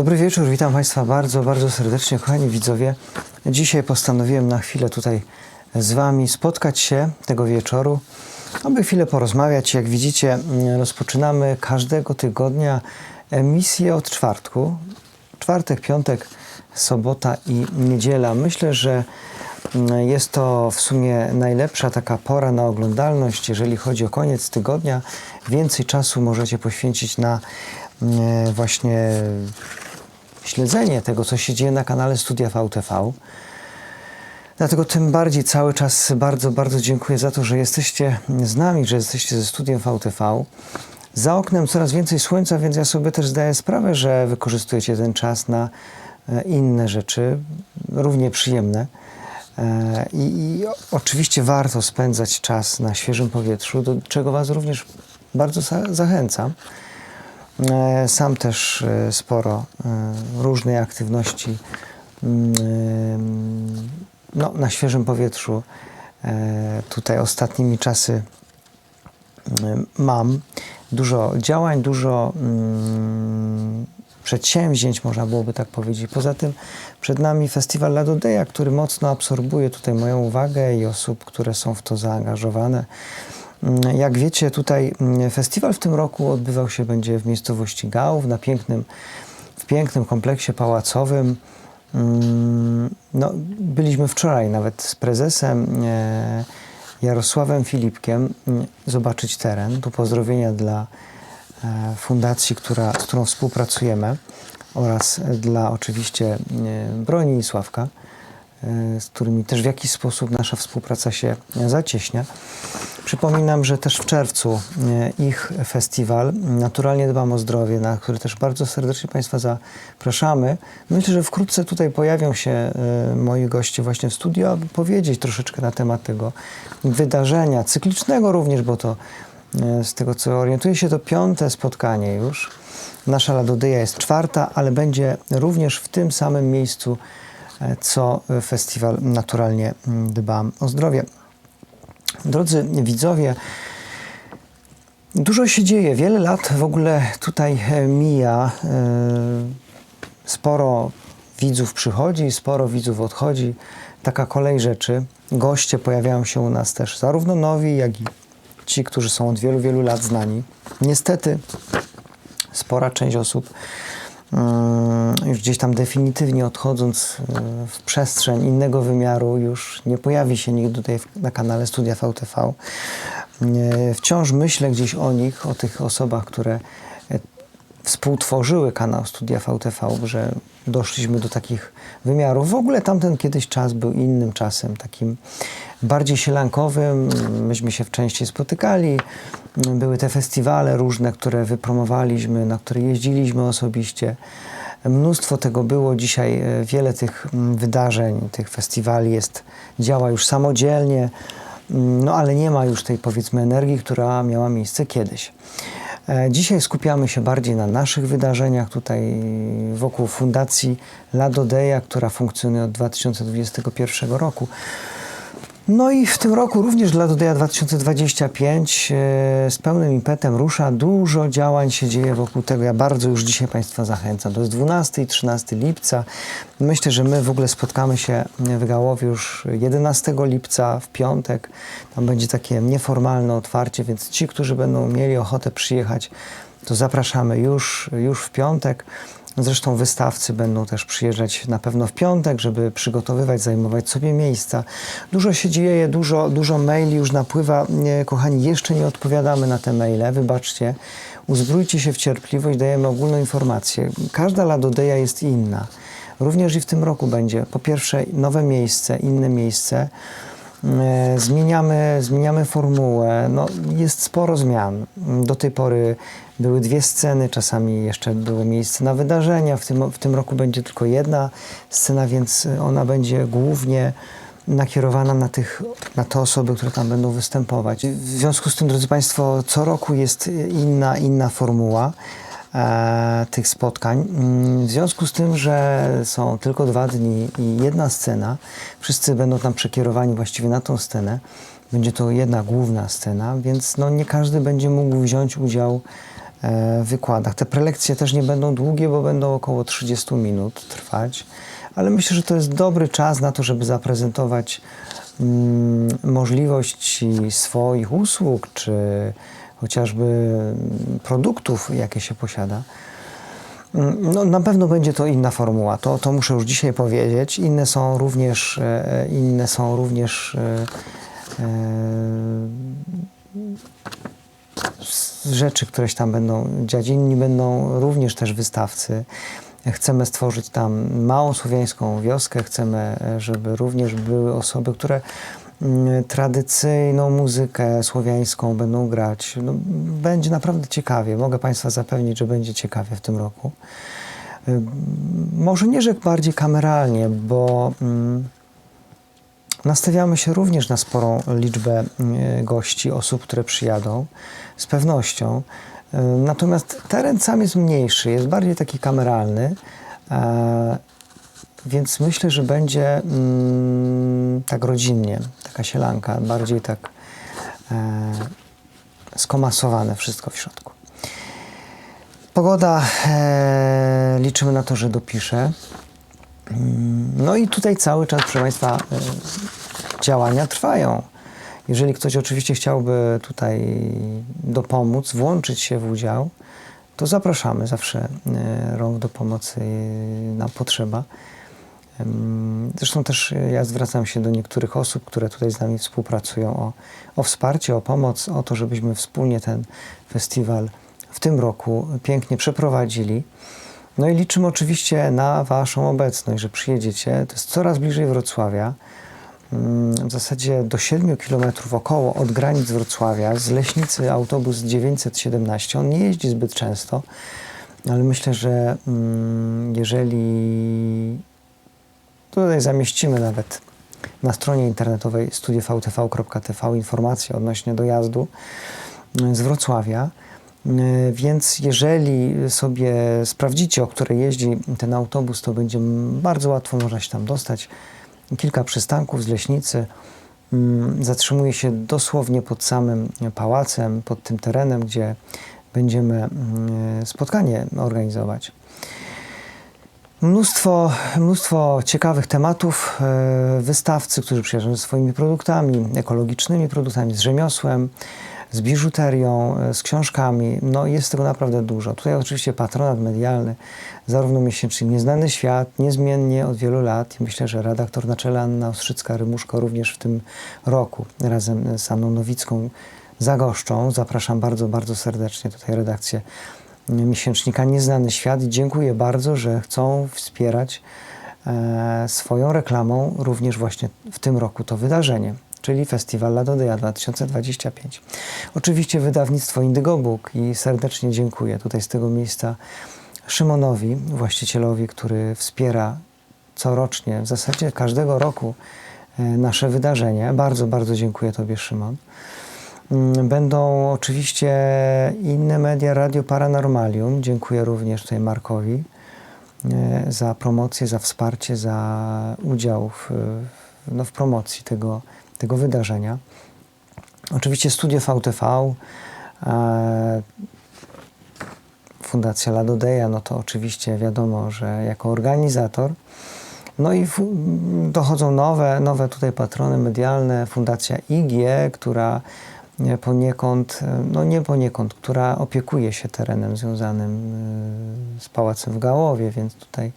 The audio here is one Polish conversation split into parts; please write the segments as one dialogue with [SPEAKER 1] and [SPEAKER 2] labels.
[SPEAKER 1] Dobry wieczór, witam Państwa bardzo, bardzo serdecznie, kochani widzowie. Dzisiaj postanowiłem na chwilę tutaj z Wami spotkać się tego wieczoru, aby chwilę porozmawiać. Jak widzicie, mm, rozpoczynamy każdego tygodnia emisję od czwartku. Czwartek, piątek, sobota i niedziela. Myślę, że mm, jest to w sumie najlepsza taka pora na oglądalność, jeżeli chodzi o koniec tygodnia. Więcej czasu możecie poświęcić na mm, właśnie śledzenie tego, co się dzieje na kanale Studia VTV. Dlatego tym bardziej cały czas bardzo, bardzo dziękuję za to, że jesteście z nami, że jesteście ze Studiem VTV. Za oknem coraz więcej słońca, więc ja sobie też zdaję sprawę, że wykorzystujecie ten czas na e, inne rzeczy, równie przyjemne. E, I, I oczywiście warto spędzać czas na świeżym powietrzu, do czego Was również bardzo za- zachęcam. E, Sam też e, sporo e, różnej aktywności mm, no, na świeżym powietrzu tutaj ostatnimi czasy mam. Dużo działań, dużo mm, przedsięwzięć, można byłoby tak powiedzieć. Poza tym przed nami festiwal Ladodeja, który mocno absorbuje tutaj moją uwagę i osób, które są w to zaangażowane. Jak wiecie, tutaj mm, festiwal w tym roku odbywał się będzie w miejscowości Gałów, na pięknym, w pięknym kompleksie pałacowym. Mm, No, byliśmy wczoraj nawet z prezesem e, Jarosławem Filipkiem mm, zobaczyć teren. Tu pozdrowienia dla e, fundacji, która, z którą współpracujemy oraz dla oczywiście e, Broni i Sławka, e, z którymi też w jakiś sposób nasza współpraca się zacieśnia. Przypominam, że też w czerwcu e, ich festiwal Naturalnie dbam o zdrowie, na który też bardzo serdecznie Państwa zapraszamy. Myślę, że wkrótce tutaj pojawią się e, moi goście właśnie w studio, aby powiedzieć troszeczkę na temat tego wydarzenia, cyklicznego również, bo to e, z tego co orientuję się, to piąte spotkanie już. Nasza Ladodeja jest czwarta, ale będzie również w tym samym miejscu, e, co festiwal Naturalnie dbam o zdrowie. Drodzy widzowie, dużo się dzieje. Wiele lat w ogóle tutaj e, mija. e, Sporo widzów przychodzi, sporo widzów odchodzi. Taka kolej rzeczy. Goście pojawiają się u nas też, zarówno nowi, jak i ci, którzy są od wielu, wielu lat znani. Niestety, spora część osób już gdzieś tam definitywnie odchodząc e, w przestrzeń innego wymiaru już nie pojawi się nigdy tutaj na kanale Studia VTV. E, Wciąż myślę gdzieś o nich, o tych osobach, które współtworzyły kanał Studia VTV, że doszliśmy do takich wymiarów. W ogóle tamten kiedyś czas był innym czasem, takim bardziej sielankowym. Myśmy się w części spotykali. Były te festiwale różne, które wypromowaliśmy, na które jeździliśmy osobiście. Mnóstwo tego było. Dzisiaj e, wiele tych mm, wydarzeń, tych festiwali jest, działa już samodzielnie, Mm, no ale nie ma już tej powiedzmy energii, która miała miejsce kiedyś. E, Dzisiaj skupiamy się bardziej na naszych wydarzeniach tutaj wokół Fundacji Ladodeja, która funkcjonuje od 2021 roku. No i w tym roku również dla Ladodeja 2025 e, z pełnym impetem rusza. Dużo działań się dzieje wokół tego. Ja bardzo już dzisiaj Państwa zachęcam. To jest 12 i 13 lipca. Myślę, że my w ogóle spotkamy się w Gałowie już 11 lipca w piątek. Tam będzie takie nieformalne otwarcie, więc ci, którzy będą mieli ochotę przyjechać, to zapraszamy już, już w piątek. Zresztą wystawcy będą też przyjeżdżać na pewno w piątek, żeby przygotowywać, zajmować sobie miejsca. Dużo się dzieje, dużo, dużo maili już napływa. Nie, kochani, jeszcze nie odpowiadamy na te maile, wybaczcie. Uzbrójcie się w cierpliwość, dajemy ogólną informację. Każda ladodeja jest inna. Również i w tym roku będzie po pierwsze nowe miejsce, inne miejsce. E, Zmieniamy, zmieniamy formułę. No, jest sporo zmian. Do tej pory były dwie sceny, czasami jeszcze było miejsce na wydarzenia. W tym, w tym roku będzie tylko jedna scena, więc ona będzie głównie nakierowana na, tych, na te osoby, które tam będą występować. W związku z tym, drodzy Państwo, co roku jest inna, inna formuła tych spotkań. Mm, W związku z tym, że są tylko dwa dni i jedna scena, wszyscy będą tam przekierowani właściwie na tą scenę. Będzie to jedna główna scena, więc no nie każdy będzie mógł wziąć udział e, wykładach. Te prelekcje też nie będą długie, bo będą około 30 minut trwać, ale myślę, że to jest dobry czas na to, żeby zaprezentować mm, możliwości swoich usług, czy chociażby produktów, jakie się posiada. Mm, No, na pewno będzie to inna formuła, to, to muszę już dzisiaj powiedzieć. Inne są również, e, inne są również e, e, rzeczy, które się tam będą dziać. Inni będą również też wystawcy. Chcemy stworzyć tam małą słowiańską wioskę. Chcemy, e, żeby również były osoby, które tradycyjną muzykę słowiańską będą grać. No, będzie naprawdę ciekawie. Mogę Państwa zapewnić, że będzie ciekawie w tym roku. Y, Może nie rzekł bardziej kameralnie, bo mm, nastawiamy się również na sporą liczbę y, gości, osób, które przyjadą, z pewnością. Y, Natomiast teren sam jest mniejszy, jest bardziej taki kameralny, więc myślę, że będzie mm, tak rodzinnie, taka sielanka, bardziej tak e, skomasowane wszystko w środku. Pogoda, e, liczymy na to, że dopisze. Mm, No i tutaj cały czas, proszę Państwa, e, działania trwają. Jeżeli ktoś oczywiście chciałby tutaj dopomóc, włączyć się w udział, to zapraszamy. Zawsze e, rąk do pomocy e, nam potrzeba. Zresztą też e, ja zwracam się do niektórych osób, które tutaj z nami współpracują o, o wsparcie, o pomoc, o to, żebyśmy wspólnie ten festiwal w tym roku pięknie przeprowadzili. No i liczymy oczywiście na Waszą obecność, że przyjedziecie. To jest coraz bliżej Wrocławia. Mm, W zasadzie do 7 km około od granic Wrocławia. Z Leśnicy autobus 917. On nie jeździ zbyt często, ale myślę, że mm, jeżeli Tutaj zamieścimy nawet na stronie internetowej studiovtv.tv informacje odnośnie dojazdu y, z Wrocławia. Y, Więc jeżeli sobie sprawdzicie, o której jeździ ten autobus, to będzie bardzo łatwo można się tam dostać. Kilka przystanków z Leśnicy. Mm, Zatrzymuje się dosłownie pod samym pałacem, pod tym terenem, gdzie będziemy mm, spotkanie organizować. Mnóstwo, mnóstwo ciekawych tematów. e, Wystawcy, którzy przyjeżdżają ze swoimi produktami, ekologicznymi produktami, z rzemiosłem, z biżuterią, e, z książkami. No jest tego naprawdę dużo. Tutaj oczywiście patronat medialny, zarówno miesięczny Nieznany Świat, niezmiennie od wielu lat. Myślę, że redaktor naczelny Anna Ostrzycka-Rymuszko również w tym roku razem z Anną Nowicką zagoszczą. Zapraszam bardzo, bardzo serdecznie tutaj redakcję miesięcznika Nieznany Świat dziękuję bardzo, że chcą wspierać e, swoją reklamą również właśnie w tym roku to wydarzenie, czyli Festiwal Ladodeja 2025. Oczywiście wydawnictwo Indigo Book i serdecznie dziękuję tutaj z tego miejsca Szymonowi, właścicielowi, który wspiera corocznie, w zasadzie każdego roku e, nasze wydarzenie. Bardzo, bardzo dziękuję Tobie, Szymon. Mm, Będą oczywiście inne media, Radio Paranormalium. Dziękuję również tutaj Markowi e, za promocję, za wsparcie, za udział w, no, w promocji tego, tego wydarzenia. Oczywiście Studio VTV, e, Fundacja Ladodeja, no to oczywiście wiadomo, że jako organizator. No i dochodzą nowe, nowe tutaj patrony medialne, Fundacja IG, która poniekąd, e, no nie poniekąd, która opiekuje się terenem związanym e, z Pałacem w Gałowie, więc tutaj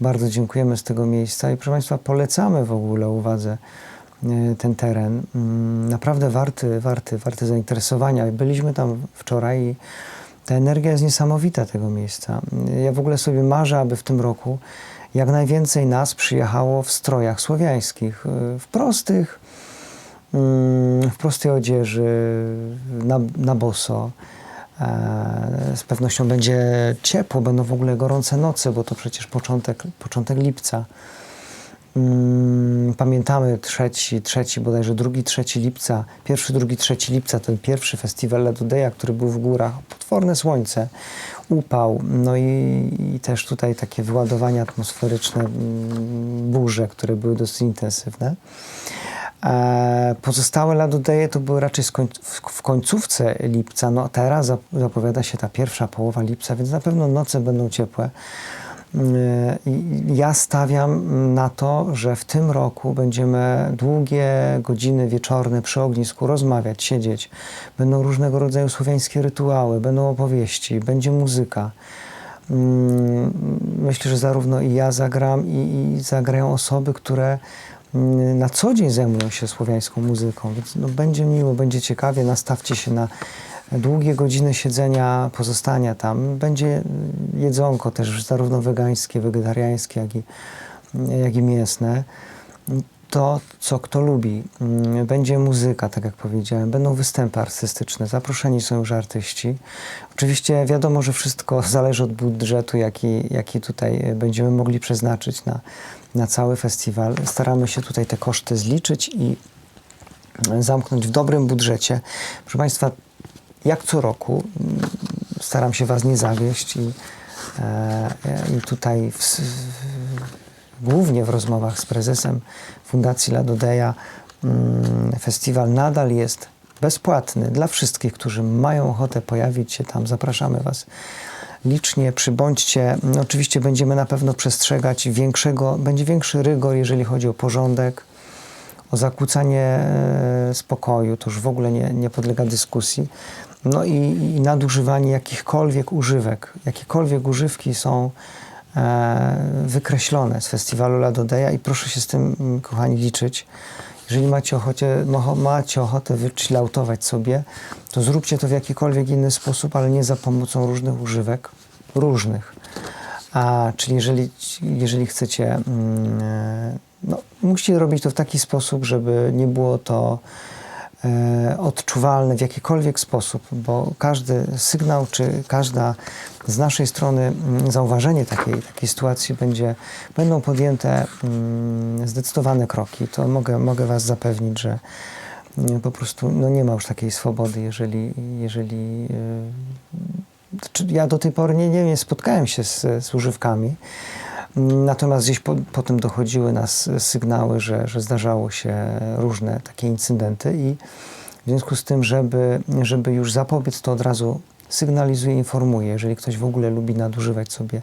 [SPEAKER 1] bardzo dziękujemy z tego miejsca i proszę Państwa polecamy w ogóle uwadze e, ten teren. Mm, Naprawdę warty, warty, warty zainteresowania. Byliśmy tam wczoraj i ta energia jest niesamowita tego miejsca. Ja w ogóle sobie marzę, aby w tym roku jak najwięcej nas przyjechało w strojach słowiańskich, w prostych, w prostej odzieży, na, na boso. E, Z pewnością będzie ciepło, będą w ogóle gorące noce, bo to przecież początek, początek lipca. Mm, Pamiętamy trzeci, trzeci, bodajże drugi, trzeci lipca, pierwszy, drugi, trzeci lipca, ten pierwszy festiwal Ladodeja, który był w górach. Potworne słońce, upał, no i, i też tutaj takie wyładowania atmosferyczne, mm, burze, które były dosyć intensywne. E, pozostałe ladodeje to były raczej w, końcówce lipca. No teraz zap- zapowiada się ta pierwsza połowa lipca, więc na pewno noce będą ciepłe. E, ja stawiam na to, że w tym roku będziemy długie godziny wieczorne przy ognisku rozmawiać, siedzieć. Będą różnego rodzaju słowiańskie rytuały, będą opowieści, będzie muzyka. Mm, Myślę, że zarówno i ja zagram, i, i zagrają osoby, które na co dzień zajmują się słowiańską muzyką, więc no, będzie miło, będzie ciekawie, nastawcie się na długie godziny siedzenia, pozostania tam. Będzie jedzonko też zarówno wegańskie, wegetariańskie, jak i, jak i mięsne. To, co kto lubi. Mm, Będzie muzyka, tak jak powiedziałem, będą występy artystyczne, zaproszeni są już artyści. Oczywiście wiadomo, że wszystko zależy od budżetu, jaki, jaki tutaj będziemy mogli przeznaczyć na, na cały festiwal. Staramy się tutaj te koszty zliczyć i zamknąć w dobrym budżecie. Proszę Państwa, jak co roku mm, staram się Was nie zawieść i, e, i tutaj w, w, głównie w rozmowach z prezesem Fundacji Ladodeja mm, festiwal nadal jest bezpłatny dla wszystkich, którzy mają ochotę pojawić się tam. Zapraszamy Was licznie, przybądźcie. No, oczywiście będziemy na pewno przestrzegać większego, będzie większy rygor, jeżeli chodzi o porządek, o zakłócanie e, spokoju, to już w ogóle nie, nie podlega dyskusji. No i, i nadużywanie jakichkolwiek używek. Jakiekolwiek używki są e, wykreślone z festiwalu Ladodeja i proszę się z tym, kochani, liczyć. Jeżeli macie ochotę, mo- macie ochotę wychilloutować sobie, to zróbcie to w jakikolwiek inny sposób, ale nie za pomocą różnych używek. Różnych. A, czyli jeżeli, jeżeli chcecie, mm, e, no, musicie robić to w taki sposób, żeby nie było to e, odczuwalne w jakikolwiek sposób, bo każdy sygnał, czy każda z naszej strony mm, zauważenie takiej, takiej sytuacji będzie, będą podjęte mm, zdecydowane kroki. To mogę, mogę Was zapewnić, że mm, po prostu no, nie ma już takiej swobody, jeżeli, jeżeli e, ja do tej pory nie, nie, nie spotkałem się z, z używkami, natomiast gdzieś po, potem dochodziły nas sygnały, że, że zdarzało się różne takie incydenty i w związku z tym, żeby, żeby już zapobiec, to od razu sygnalizuję, informuję, jeżeli ktoś w ogóle lubi nadużywać sobie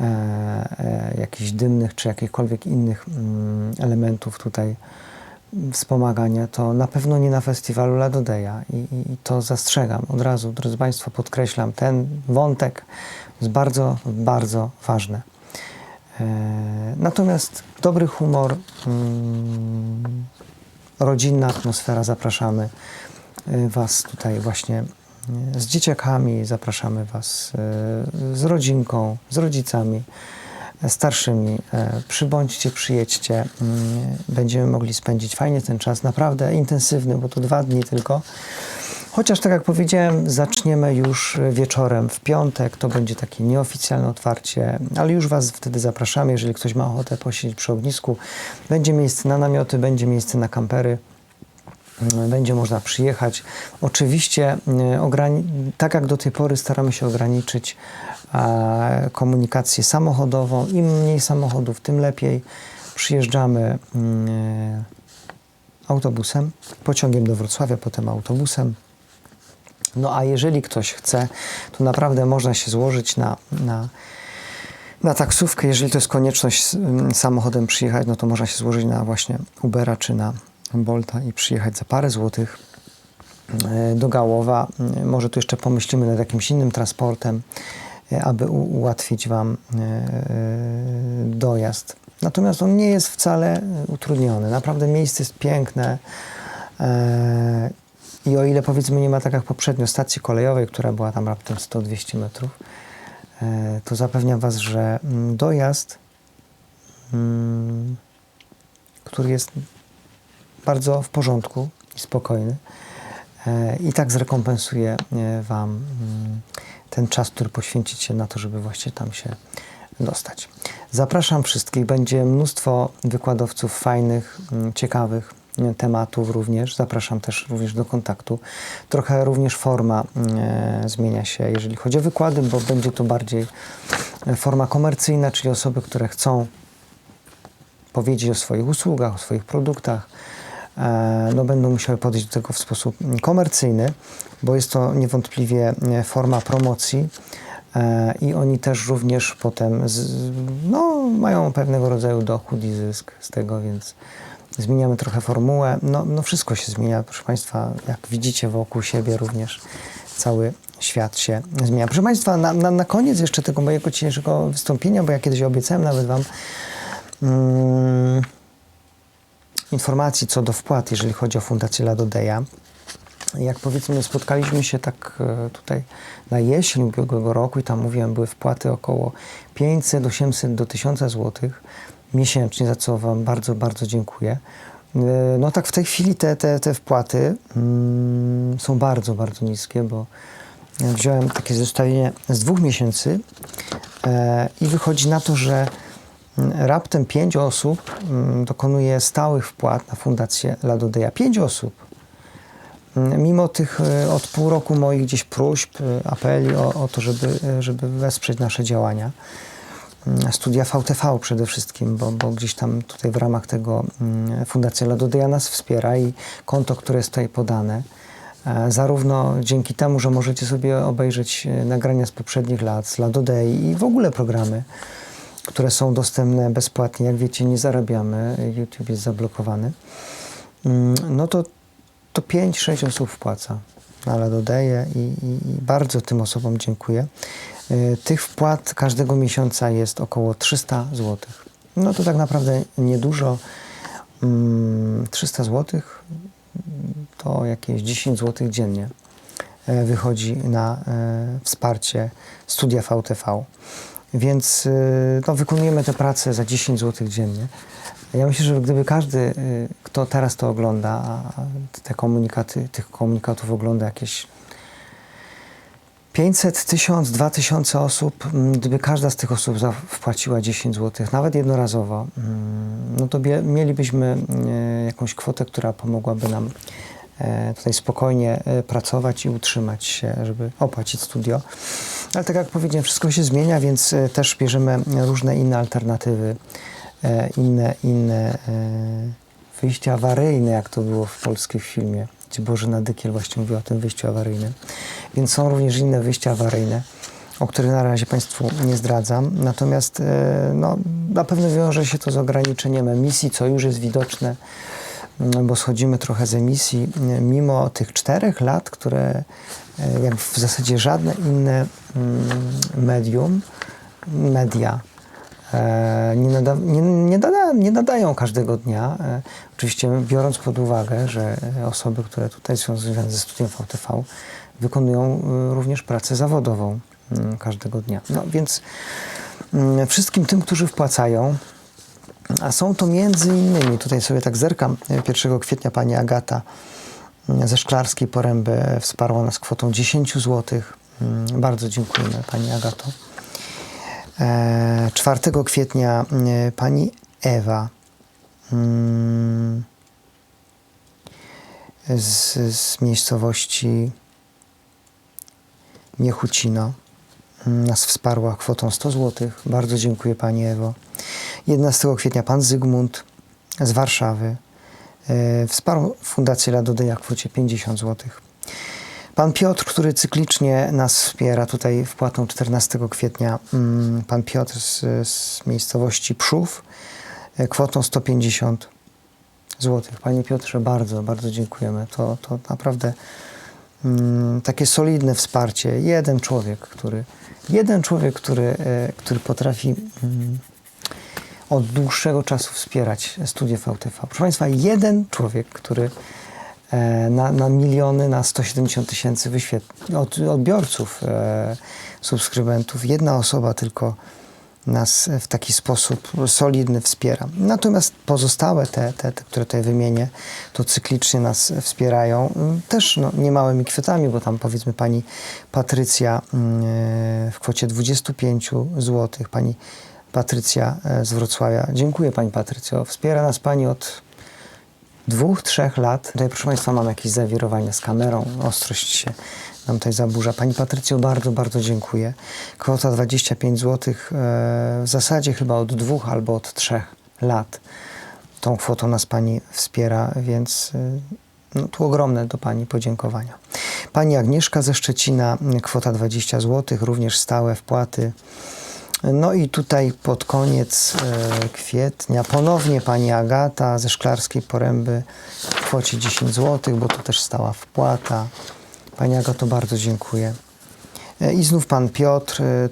[SPEAKER 1] e, e, jakichś dymnych czy jakichkolwiek innych mm, elementów tutaj wspomagania, to na pewno nie na festiwalu Ladodeja I, i, i to zastrzegam od razu, drodzy Państwo, podkreślam, ten wątek jest bardzo, bardzo ważny. E, natomiast dobry humor, mm, rodzinna atmosfera, zapraszamy e, Was tutaj właśnie e, z dzieciakami, zapraszamy Was z rodzinką, z rodzicami starszymi. Przybądźcie, przyjedźcie. Mm, Będziemy mogli spędzić fajnie ten czas, naprawdę intensywny, bo to dwa dni tylko. Chociaż tak jak powiedziałem, zaczniemy już wieczorem w piątek, to będzie takie nieoficjalne otwarcie, ale już Was wtedy zapraszamy, jeżeli ktoś ma ochotę posiedzieć przy ognisku. Będzie miejsce na namioty, będzie miejsce na kampery będzie można przyjechać. Oczywiście, ograni- tak jak do tej pory, staramy się ograniczyć e, komunikację samochodową. Im mniej samochodów, tym lepiej. Przyjeżdżamy mm, autobusem, pociągiem do Wrocławia, potem autobusem. No a jeżeli ktoś chce, to naprawdę można się złożyć na, na, na taksówkę. Jeżeli to jest konieczność mm, samochodem przyjechać, no to można się złożyć na właśnie Ubera czy na Bolta i przyjechać za parę złotych e, do Gałowa. E, Może tu jeszcze pomyślimy nad jakimś innym transportem, e, aby ułatwić Wam dojazd. Natomiast on nie jest wcale utrudniony. Naprawdę miejsce jest piękne. I o ile powiedzmy nie ma tak jak poprzednio stacji kolejowej, która była tam raptem 100-200 metrów, e, to zapewniam Was, że mm, dojazd, mm, który jest bardzo w porządku i spokojny, e, i tak zrekompensuje e, Wam mm, ten czas, który poświęcicie na to, żeby właśnie tam się dostać. Zapraszam wszystkich. Będzie mnóstwo wykładowców fajnych, ciekawych tematów również. Zapraszam też również do kontaktu. Trochę również forma e, zmienia się, jeżeli chodzi o wykłady, bo będzie to bardziej e, forma komercyjna, czyli osoby, które chcą powiedzieć o swoich usługach, o swoich produktach, e, no, będą musiały podejść do tego w sposób komercyjny, bo jest to niewątpliwie forma promocji. I oni też również potem z, no, mają pewnego rodzaju dochód i zysk z tego, więc zmieniamy trochę formułę. No, no wszystko się zmienia, proszę Państwa, jak widzicie wokół siebie również cały świat się zmienia. Proszę Państwa, na, na, na koniec jeszcze tego mojego dzisiejszego wystąpienia, bo ja kiedyś obiecałem nawet Wam mm, informacji co do wpłat, jeżeli chodzi o Fundację Ladodeja. Jak powiedzmy, spotkaliśmy się tak e, tutaj na jesień ubiegłego roku i tam mówiłem, były wpłaty około 500, 800 do 1000 złotych miesięcznie, za co Wam bardzo, bardzo dziękuję. E, No tak w tej chwili te, te, te wpłaty mm, są bardzo, bardzo niskie, bo wziąłem takie zestawienie z dwóch miesięcy e, i wychodzi na to, że mm, raptem pięć osób mm, dokonuje stałych wpłat na Fundację Ladodeja. Pięć osób. Mm, Mimo tych e, od pół roku moich gdzieś próśb, e, apeli o, o to, żeby, żeby wesprzeć nasze działania. Mm, Studia VTV przede wszystkim, bo, bo gdzieś tam tutaj w ramach tego mm, Fundacja Ladodeja nas wspiera i konto, które jest tutaj podane, e, zarówno dzięki temu, że możecie sobie obejrzeć e, nagrania z poprzednich lat, z Ladodei i w ogóle programy, które są dostępne bezpłatnie. Jak wiecie, nie zarabiamy, YouTube jest zablokowany. Mm, No to, to 5-6 osób wpłaca na Ladodeję i, i bardzo tym osobom dziękuję. Y, Tych wpłat każdego miesiąca jest około 300 zł. No to tak naprawdę niedużo. Mm, 300 zł to jakieś 10 zł dziennie e, wychodzi na e, wsparcie studia VTV. Więc no, wykonujemy tę pracę za 10 zł dziennie. Ja myślę, że gdyby każdy, kto teraz to ogląda, te komunikaty, tych komunikatów ogląda jakieś 500, 1000, 2000 osób, mm, gdyby każda z tych osób wpłaciła 10 zł, nawet jednorazowo, mm, no to mielibyśmy e, jakąś kwotę, która pomogłaby nam e, tutaj spokojnie e, pracować i utrzymać się, żeby opłacić studio. Ale tak jak powiedziałem, wszystko się zmienia, więc też bierzemy różne inne alternatywy, inne, inne wyjścia awaryjne, jak to było w polskim filmie, gdzie Bożena Dykiel właśnie mówiła o tym wyjściu awaryjnym. Więc są również inne wyjścia awaryjne, o których na razie Państwu nie zdradzam. Natomiast e, no, na pewno wiąże się to z ograniczeniem emisji, co już jest widoczne, mm, bo schodzimy trochę z emisji, m, mimo tych czterech lat, które e, jak w zasadzie żadne inne mm, medium, media e, nie, nada, nie, nie, nie nadają każdego dnia. E, Oczywiście biorąc pod uwagę, że e, osoby, które tutaj są związane ze studiem VTV, wykonują e, również pracę zawodową mm, każdego dnia. No więc mm, wszystkim tym, którzy wpłacają, a są to między innymi, tutaj sobie tak zerkam, e, 1 kwietnia pani Agata mm, ze Szklarskiej Poręby wsparła nas kwotą 10 zł. Bardzo dziękujemy pani Agato. E, 4 kwietnia pani Ewa mm, z, z miejscowości Niechucino mm, nas wsparła kwotą 100 zł. Bardzo dziękuję Pani Ewo. 11 kwietnia Pan Zygmunt z Warszawy e, wsparł Fundację Ladodeja w kwocie 50 zł. Pan Piotr, który cyklicznie nas wspiera tutaj wpłatą 14 kwietnia, mm, pan Piotr z, z miejscowości Przów kwotą 150 zł. Panie Piotrze, bardzo, bardzo dziękujemy. To, to naprawdę mm, takie solidne wsparcie. Jeden człowiek, który, jeden człowiek, który, e, który potrafi mm, od dłuższego czasu wspierać studię VTV. Proszę Państwa, jeden człowiek, który e, na, na miliony, na 170 tysięcy wyświetl- od, odbiorców, e, subskrybentów, jedna osoba tylko nas w taki sposób solidny wspiera. Natomiast pozostałe te, te, te które tutaj wymienię, to cyklicznie nas wspierają. Też no, niemałymi kwotami, bo tam powiedzmy pani Patrycja mm, e, w kwocie 25 zł, pani Patrycja e, z Wrocławia. Dziękuję pani Patrycjo. Wspiera nas pani od dwóch, trzech lat. Tutaj, proszę Państwa, mam jakieś zawirowania z kamerą. Ostrość się nam tutaj zaburza. Pani Patrycjo, bardzo, bardzo dziękuję. Kwota 25 zł, e, w zasadzie chyba od dwóch albo od trzech lat. tą kwotą nas Pani wspiera, więc y, no, tu ogromne do Pani podziękowania. Pani Agnieszka ze Szczecina, kwota 20 zł, również stałe wpłaty. No i tutaj pod koniec e, kwietnia ponownie pani Agata ze Szklarskiej Poręby w kwocie 10 zł, bo to też stała wpłata. Pani Agato, bardzo dziękuję. E, I znów pan Piotr, e,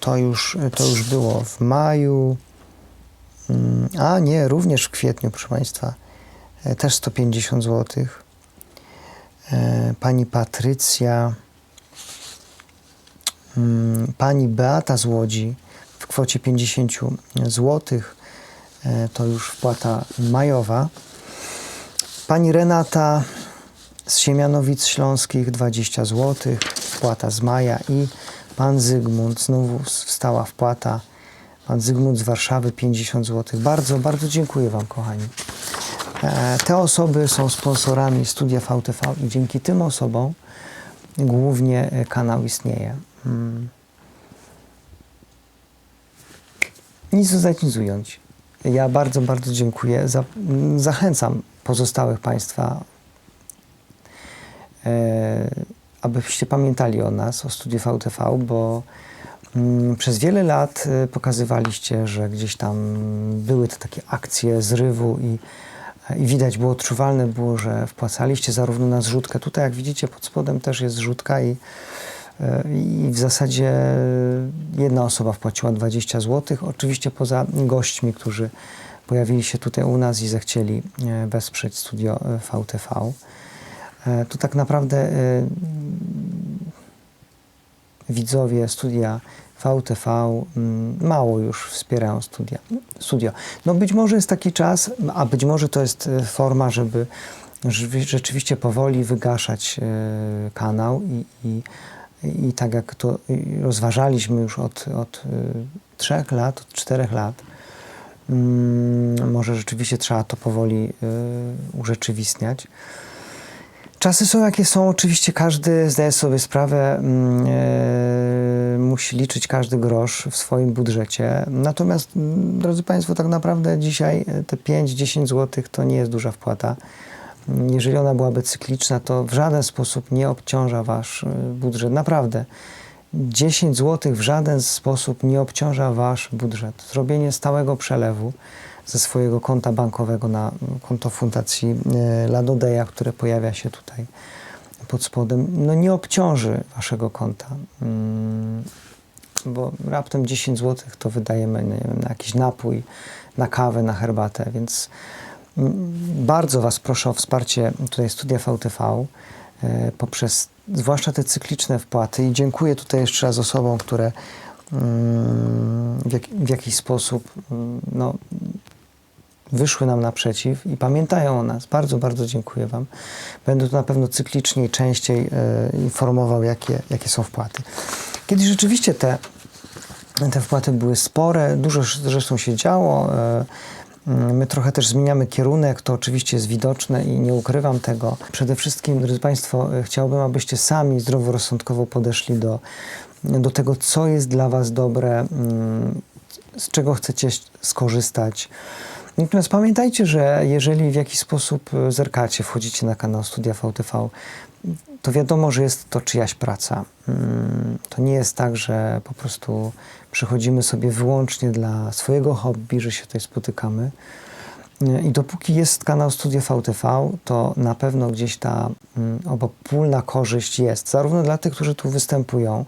[SPEAKER 1] to już, to już było w maju, Mm, a nie, również w kwietniu, proszę państwa, też 150 zł. Pani Patrycja, Pani Beata z Łodzi w kwocie 50 zł. To już wpłata majowa. Pani Renata z Siemianowic Śląskich 20 zł. Wpłata z maja. I Pan Zygmunt, znowu wstała wpłata. Pan Zygmunt z Warszawy 50 zł. Bardzo, bardzo dziękuję Wam, kochani. E, Te osoby są sponsorami studia VTV i dzięki tym osobom głównie e, kanał istnieje. Mm. Nic dodać, nic ująć. Ja bardzo, bardzo dziękuję. Za, zachęcam pozostałych Państwa, e, abyście pamiętali o nas, o studiu VTV, bo mm, przez wiele lat e, pokazywaliście, że gdzieś tam były te takie akcje zrywu i, i widać było, odczuwalne było, że wpłacaliście zarówno na zrzutkę. Tutaj, jak widzicie, pod spodem też jest zrzutka i i w zasadzie jedna osoba wpłaciła 20 zł, oczywiście poza gośćmi, którzy pojawili się tutaj u nas i zechcieli e, wesprzeć studio VTV. E, tu tak naprawdę e, widzowie studia VTV mm, mało już wspierają studia, studio. No być może jest taki czas, a być może to jest forma, żeby rzeczywiście powoli wygaszać kanał i, i i tak jak to rozważaliśmy już od, od y, trzech lat, od czterech lat, mm, może rzeczywiście trzeba to powoli y, urzeczywistniać. Czasy są jakie są, oczywiście każdy zdaje sobie sprawę, mm, e, musi liczyć każdy grosz w swoim budżecie. Natomiast, mm, drodzy Państwo, tak naprawdę dzisiaj te 5-10 zł to nie jest duża wpłata jeżeli ona byłaby cykliczna, to w żaden sposób nie obciąża wasz y, budżet. Naprawdę. 10 zł w żaden sposób nie obciąża wasz budżet. Zrobienie stałego przelewu ze swojego konta bankowego na konto Fundacji y, Ladodeja, które pojawia się tutaj pod spodem, no nie obciąży waszego konta. Mm, bo raptem 10 zł to wydajemy wiem, na jakiś napój, na kawę, na herbatę, więc bardzo Was proszę o wsparcie tutaj Studia VTV e, poprzez zwłaszcza te cykliczne wpłaty i dziękuję tutaj jeszcze raz osobom, które mm, w, jak, w jakiś sposób mm, no, wyszły nam naprzeciw i pamiętają o nas. Bardzo, bardzo dziękuję Wam. Będę tu na pewno cyklicznie i częściej e, informował, jakie, jakie są wpłaty. Kiedy rzeczywiście te, te wpłaty były spore, dużo zresztą się działo. E, My trochę też zmieniamy kierunek, to oczywiście jest widoczne i nie ukrywam tego. Przede wszystkim, drodzy Państwo, chciałbym, abyście sami zdroworozsądkowo podeszli do, do tego, co jest dla Was dobre, mm, z czego chcecie skorzystać. Natomiast pamiętajcie, że jeżeli w jakiś sposób zerkacie, wchodzicie na kanał Studia VTV, to wiadomo, że jest to czyjaś praca. Mm, to nie jest tak, że po prostu przychodzimy sobie wyłącznie dla swojego hobby, że się tutaj spotykamy. I dopóki jest kanał Studia VTV, to na pewno gdzieś ta mm, obopólna korzyść jest, zarówno dla tych, którzy tu występują,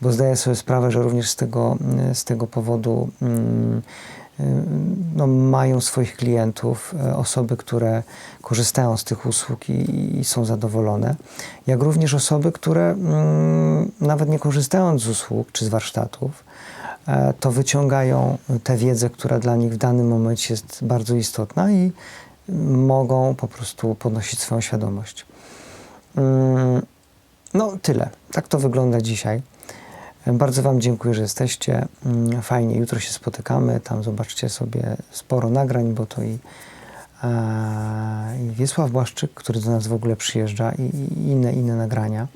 [SPEAKER 1] bo zdaję sobie sprawę, że również z tego, z tego powodu mm, no, mają swoich klientów, e, osoby, które korzystają z tych usług i, i są zadowolone, jak również osoby, które mm, nawet nie korzystając z usług czy z warsztatów, e, to wyciągają tę wiedzę, która dla nich w danym momencie jest bardzo istotna i mogą po prostu podnosić swoją świadomość. Mm, no, tyle. Tak to wygląda dzisiaj. Bardzo Wam dziękuję, że jesteście. Mm, fajnie, jutro się spotykamy. Tam zobaczcie sobie sporo nagrań, bo to i, i Wiesław Błaszczyk, który do nas w ogóle przyjeżdża, i, i inne, inne nagrania.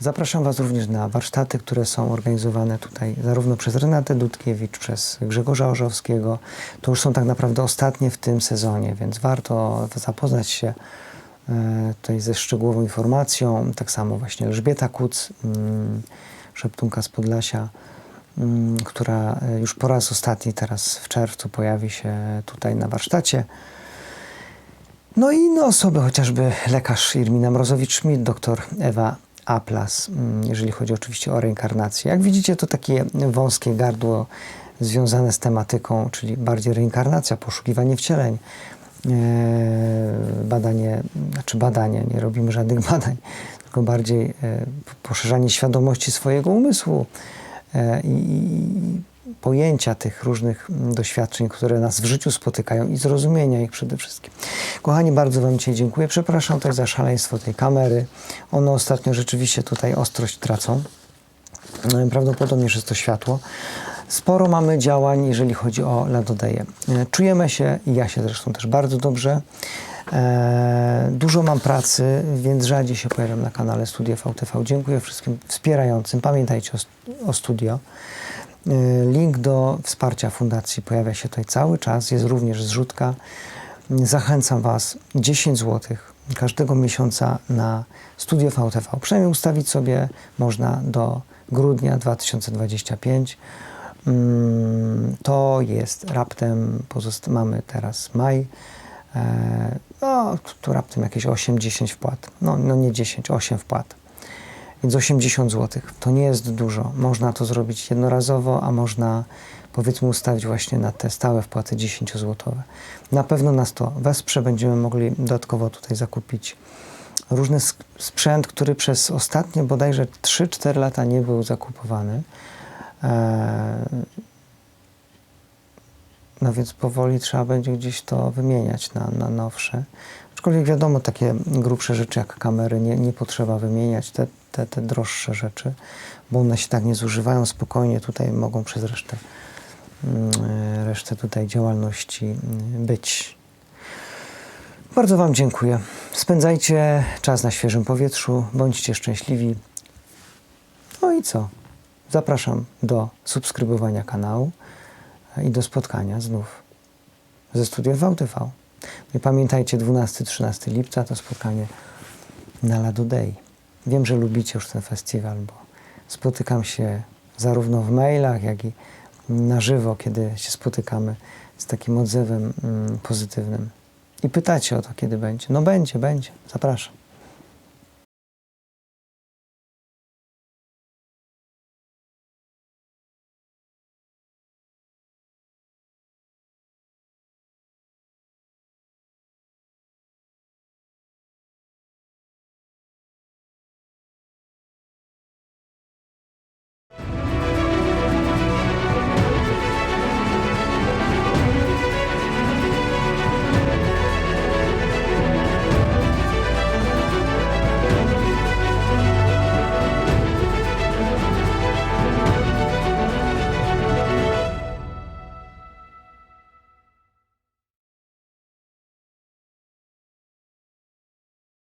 [SPEAKER 1] Zapraszam Was również na warsztaty, które są organizowane tutaj zarówno przez Renatę Dudkiewicz, przez Grzegorza Orzowskiego. To już są tak naprawdę ostatnie w tym sezonie, więc warto zapoznać się e, tutaj ze szczegółową informacją. Tak samo właśnie Elżbieta Kuc, mm, szeptunka z Podlasia, mm, która e, już po raz ostatni teraz w czerwcu pojawi się tutaj na warsztacie. No i inne osoby, chociażby lekarz Irmina Mrozowicz-Schmidt, doktor Ewa Aplas, mm, jeżeli chodzi oczywiście o reinkarnację. Jak widzicie, to takie wąskie gardło związane z tematyką, czyli bardziej reinkarnacja, poszukiwanie wcieleń, e, badanie, znaczy badanie, nie robimy żadnych badań, tylko bardziej e, poszerzanie świadomości swojego umysłu e, i, pojęcia tych różnych mm, doświadczeń, które nas w życiu spotykają i zrozumienia ich przede wszystkim. Kochani, bardzo Wam dzisiaj dziękuję. Przepraszam też za szaleństwo tej kamery. One ostatnio rzeczywiście tutaj ostrość tracą. E, Prawdopodobnie, jest to światło. Sporo mamy działań, jeżeli chodzi o ladodeję. E, Czujemy się, i ja się zresztą też bardzo dobrze. E, Dużo mam pracy, więc rzadziej się pojawiam na kanale Studio VTV. Dziękuję wszystkim wspierającym. Pamiętajcie o, o studio. E, Link do wsparcia fundacji pojawia się tutaj cały czas. Jest również zrzutka. Zachęcam Was 10 zł każdego miesiąca na Studio VTV. Przynajmniej ustawić sobie można do grudnia 2025. Mm, To jest raptem, mamy teraz maj, no tu raptem jakieś 8-10 wpłat. No, no nie 10, 8 wpłat. Więc 80 zł. To nie jest dużo. Można to zrobić jednorazowo, a można powiedzmy ustawić właśnie na te stałe wpłaty 10 złotowe. Na pewno nas to wesprze. Będziemy mogli dodatkowo tutaj zakupić różny sprzęt, który przez ostatnie bodajże 3-4 lata nie był zakupowany. No więc powoli trzeba będzie gdzieś to wymieniać na, na nowsze. Aczkolwiek wiadomo, takie grubsze rzeczy jak kamery nie, nie potrzeba wymieniać, te, te, te droższe rzeczy, bo one się tak nie zużywają spokojnie, tutaj mogą przez resztę, mm, resztę tutaj działalności być. Bardzo Wam dziękuję. Spędzajcie czas na świeżym powietrzu, bądźcie szczęśliwi. No i co? Zapraszam do subskrybowania kanału i do spotkania znów ze studia VTV. I pamiętajcie, 12-13 lipca to spotkanie na Lado Day. Wiem, że lubicie już ten festiwal, bo spotykam się zarówno w mailach, jak i na żywo, kiedy się spotykamy z takim odzewem mm, pozytywnym. I pytacie o to, kiedy będzie. No będzie, będzie. Zapraszam.